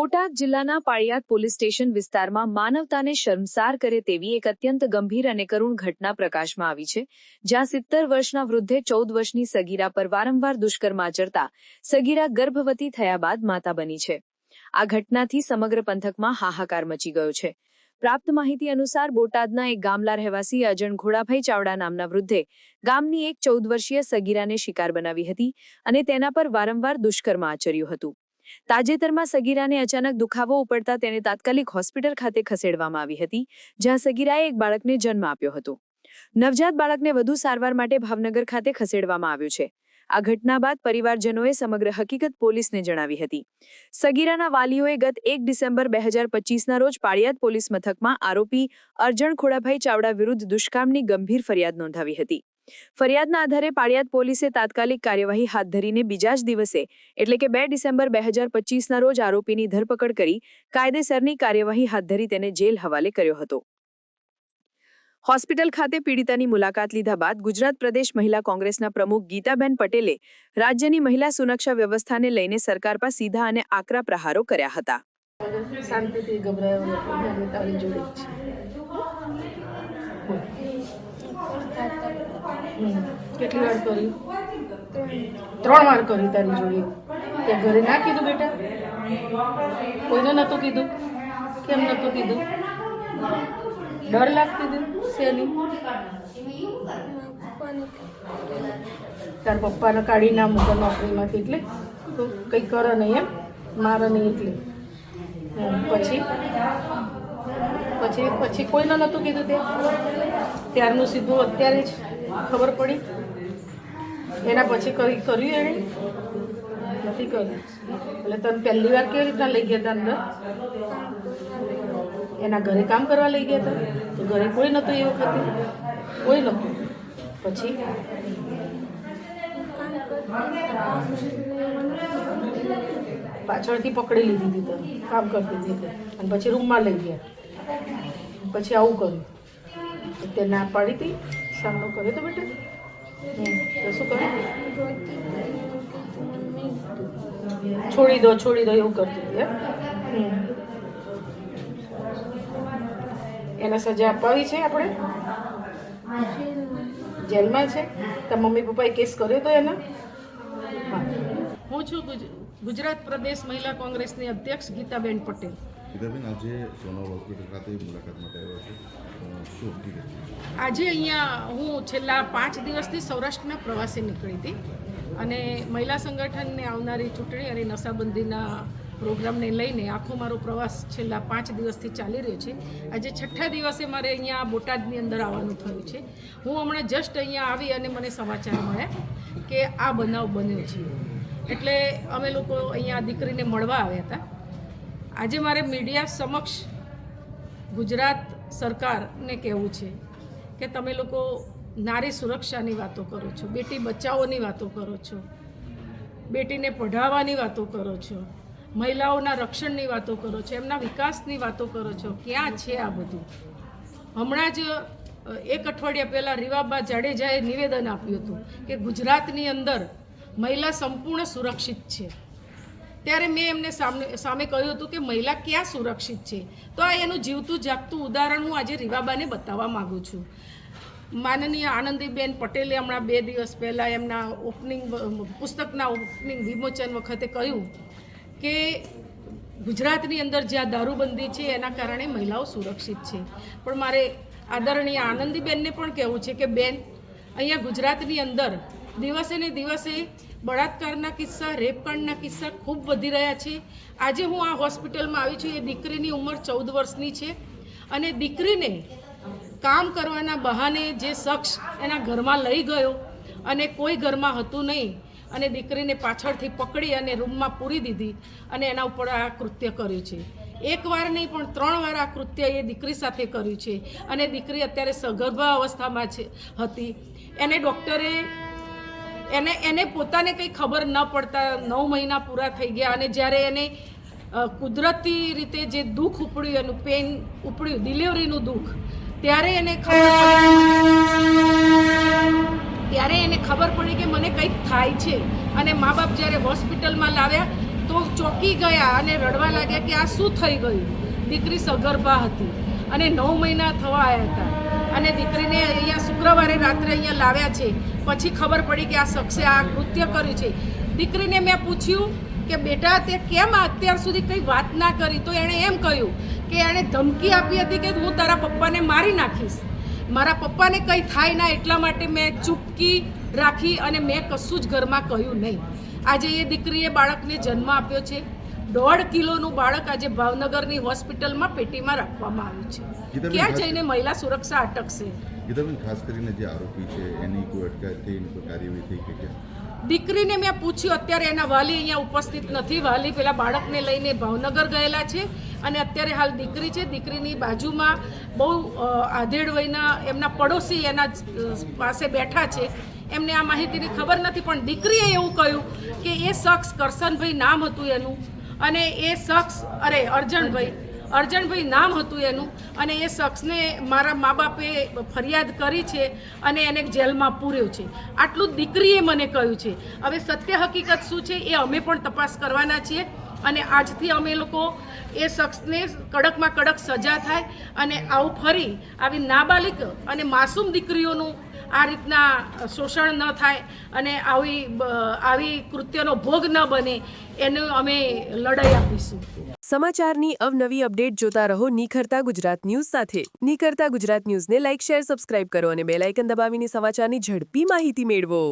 બોટાદ જિલ્લાના Paliyad police station વિસ્તારમાં માનવતાને શર્મસાર કરે તેવી એક અત્યંત ગંભીર અને કરુણ ઘટના પ્રકાશમાં આવી છે, જ્યાં સિત્તેર વર્ષના વૃદ્ધે ચૌદ વર્ષની સગીરા પર વારંવાર દુષ્કર્મ આચરતા સગીરા ગર્ભવતી થયા બાદ માતા બની છે. આ ઘટનાથી સમગ્ર પંથકમાં હાહાકાર મચી ગયો છે. પ્રાપ્ત માહિતી અનુસાર બોટાદના એક ગામલા રહેવાસી અજણ ઘોડાભાઈ ચાવડા નામના વૃદ્ધે ગામની એક ચૌદ વર્ષીય સગીરાને શિકાર બનાવી હતી અને તેના પર વારંવાર દુષ્કર્મ આચર્યું હતું. તાજેતરમાં સગીરાને અચાનક દુખાવો ઉપડતા તેને તાત્કાલિક હોસ્પિટલ ખાતે ખસેડવામાં આવી હતી, જ્યાં સગીરાએ એક બાળકને જન્મ આપ્યો હતો. નવજાત બાળકને વધુ સારવાર માટે ભાવનગર ખાતે ખસેડવામાં આવ્યું છે. આ ઘટના બાદ પરિવારજનોએ સમગ્ર હકીકત પોલીસને જણાવી હતી. સગીરાના વાલીઓએ ગત એક ડિસેમ્બર બે હજાર પચીસના રોજ પાળિયાદ પોલીસ મથકમાં આરોપી અરજણ ખોડાભાઈ ચાવડા વિરુદ્ધ દુષ્કામની ગંભીર ફરિયાદ નોંધાવી હતી. ફરિયાદના આધારે પાળિયાદ પોલીસે તાત્કાલિક કાર્યવાહી હાથ ધરીને બીજા જ દિવસે, એટલે કે બે ડિસેમ્બર બે હજાર પચીસના રોજ આરોપીની ધરપકડ કરી કાયદેસરની કાર્યવાહી હાથ ધરી તેને જેલ હવાલે કર્યો હતો. હોસ્પિટલ ખાતે પીડિતાની મુલાકાત લીધા બાદ ગુજરાત પ્રદેશ મહિલા કોંગ્રેસના પ્રમુખ ગીતાબેન પટેલે રાજ્યની મહિલા સુરક્ષા વ્યવસ્થાને લઈને સરકાર પર સીધા અને આકરા પ્રહારો કર્યા હતા. શાંતિથી ગભરાયો નથી જોડે છે કેટલી વાર કરી? ત્રણ વાર કરી તારી જોડે. તે ઘરે ના કીધું બેટા? કોઈને નહોતું કીધું? કેમ નહોતું કીધું? ડર લાગતી હતી શેની? તાર પપ્પાને કાઢી ના મૂકે નોકરીમાંથી એટલે? તો કંઈ કરે નહીં એમ? મારે નહીં એટલે. પછી? પછી પછી કોઈને નહોતું કીધું તે? ત્યારનું સીધું અત્યારે જ? ખબર પડી? એના પછી કરી કર્યું એણે? નથી કર્યું. એટલે તને પહેલી વાર કેવી રીતના લઈ ગયા હતા અંદર? એના ઘરે કામ કરવા લઈ ગયા હતા તો ઘરે કોઈ નહોતું એ વખતે? કોઈ નહોતું. પછી? પાછળથી પકડી લીધી હતી તને, કામ કરતી હતી અને પછી રૂમમાં લઈ ગયા. પછી આવું કર્યું. તે ના પાડી હતી? સામનો કર્યો તો બેટા. તો શું કર્યું છોડી દો છોડી દો, એવું કરતી હતી. એને સજા અપાવી છે આપણે? જેલમાં છે? તારા મમ્મી પપ્પાએ કેસ કર્યો તો એના? હા છું ગુજ- ગુજરાત પ્રદેશ મહિલા કોંગ્રેસની અધ્યક્ષ ગીતાબેન પટેલ. ગીતાબેન આજે સોનલ હોસ્પિટલ ખાતે મુલાકાત માટે આવ્યો છે. શું આજે અહીંયા હું છેલ્લા પાંચ દિવસથી સૌરાષ્ટ્રના પ્રવાસે નીકળી હતી અને મહિલા સંગઠનને આવનારી ચૂંટણી અને નશાબંધીના પ્રોગ્રામને લઈને આખો મારો પ્રવાસ છેલ્લા પાંચ દિવસથી ચાલી રહ્યો છે. આજે છઠ્ઠા દિવસે મારે અહીંયા બોટાદની અંદર આવવાનું થયું છે. હું હમણાં જસ્ટ અહીંયા આવી અને મને સમાચાર મળ્યા કે આ બનાવ બન્યો છે. એટલે અમે લોકો અહીંયા દીકરીને મળવા આવ્યા હતા. આજે મારે મીડિયા સમક્ષ ગુજરાત સરકારને કહેવું છે કે તમે લોકો નારી સુરક્ષાની વાતો કરો છો, બેટી બચાવોની વાતો કરો છો, બેટીને પઢાવવાની વાતો કરો છો, મહિલાઓના રક્ષણની વાતો કરો છો, એમના વિકાસની વાતો કરો છો, ક્યાં છે આ બધું? હમણાં જ એક અઠવાડિયા પહેલાં રીવાબા જાડેજાએ નિવેદન આપ્યું હતું કે ગુજરાતની અંદર મહિલા સંપૂર્ણ સુરક્ષિત છે. ત્યારે મેં એમને સામે સામે કહ્યું હતું કે મહિલા ક્યાં સુરક્ષિત છે? તો આ એનું જીવતું જાગતું ઉદાહરણ હું આજે રીવાબાને બતાવવા માગું છું. માનનીય આનંદીબેન પટેલે હમણાં બે દિવસ પહેલાં એમના ઓપનિંગ પુસ્તકના ઓપનિંગ વિમોચન વખતે કહ્યું કે ગુજરાતની અંદર જ્યાં દારૂબંધી છે એના કારણે મહિલાઓ સુરક્ષિત છે. પણ મારે આદરણીય આનંદીબેનને પણ કહેવું છે કે બેન, અહીંયા ગુજરાતની અંદર દિવસે ને દિવસે બળાત્કારના કિસ્સા, રેપકાંડના કિસ્સા ખૂબ વધી રહ્યા છે. આજે હું આ હોસ્પિટલમાં આવી છું. એ દીકરીની ઉંમર ચૌદ વર્ષની છે અને દીકરીને કામ કરવાના બહાને જે શખ્સ એના ઘરમાં લઈ ગયો અને કોઈ ઘરમાં હતું નહીં અને દીકરીને પાછળથી પકડી અને રૂમમાં પૂરી દીધી અને એના ઉપર આ કૃત્ય કર્યું છે. એકવાર નહીં, પણ ત્રણ વાર આ કૃત્ય એ દીકરી સાથે કર્યું છે. અને દીકરી અત્યારે સગર્ભા અવસ્થામાં છે, હતી. એને ડૉક્ટરે એને એને પોતાને કંઈ ખબર ન પડતા, નવ મહિના પૂરા થઈ ગયા અને જ્યારે એને કુદરતી રીતે જે દુઃખ ઉપડ્યું, એનું પેન ઉપડ્યું ડિલિવરીનું દુઃખ, ત્યારે એને ત્યારે એને ખબર પડી કે મને કંઈક થાય છે. અને મા બાપ જ્યારે હોસ્પિટલમાં લાવ્યા, તો ચોંકી ગયા અને રડવા લાગ્યા કે આ શું થઈ ગયું? દીકરી સગર્ભા હતી. અને નવ મહિના થવા આવ્યા હતા. અને દીકરીને અહીંયા શુક્રવારે રાત્રે અહીંયા લાવ્યા છે. પછી ખબર પડી કે આ શખ્સે આ કૃત્ય કર્યું છે. દીકરીને મેં પૂછ્યું કે બેટા, તે કેમ અત્યાર સુધી કંઈ વાત ના કરી? તો એણે એમ કહ્યું કે એણે ધમકી આપી હતી કે હું તારા પપ્પાને મારી નાખીશ. મારા પપ્પાને કંઈ થાય ના એટલા માટે મેં ચૂપકી રાખી અને મેં કશું જ ઘરમાં કહ્યું નહીં. આજે એ દીકરીએ બાળકને જન્મ આપ્યો છે. દોઢ કિલોનું બાળક આજે ભાવનગરની હોસ્પિટલમાં પેટીમાં રાખવામાં આવ્યું છે. ક્યાં જઈને મહિલા સુરક્ષા અટકશે? ગીતાબેન ખાસ કરીને જે આરોપી છે એની કોઈ અટકાયત થઈ એની કોઈ કાર્યવાહી થઈ કે ક્યાં દીકરીને મેં પૂછ્યું અત્યારે એના વાલી અહીંયા ઉપસ્થિત નથી. વાલી પેલા બાળકને લઈને ભાવનગર ગયેલા છે અને અત્યારે હાલ દીકરી છે. દીકરીની બાજુમાં બહુ આધેડ વયના એમના પડોશી એના પાસે બેઠા છે. એમને આ માહિતીની ખબર નથી પણ દીકરીએ એવું કહ્યું કે એ શખ્સ કરશનભાઈ નામ હતું એનું. અને એ શખ્સ, અરે, અર્જણભાઈ. અર્જણભાઈ નામ હતું એનું અને એ શખ્સને મારા મા બાપે ફરિયાદ કરી છે અને એને જેલમાં પૂર્યો છે. આટલું દીકરીએ મને કહ્યું છે. હવે સત્ય હકીકત શું છે એ અમે પણ તપાસ કરવાના છીએ અને આજથી અમે લોકો એ શખ્સને કડકમાં કડક સજા થાય અને આવું ફરી આવી નાબાલિક અને માસૂમ દીકરીઓનું આ રીતના શોષણ ન થાય અને આવી આવી કૃત્યનો ભોગ ન બને, એનું અમે લડાઈ આપીશું. સમાચારની અવનવી અપડેટ જોતા રહો નિખરતા ગુજરાત ન્યૂઝ સાથે. નિખરતા ગુજરાત ન્યૂઝને લાઇક શેર, સબસ્ક્રાઇબ કરો અને બેલ આઇકન દબાવીને સમાચારની ઝડપી માહિતી મેળવો.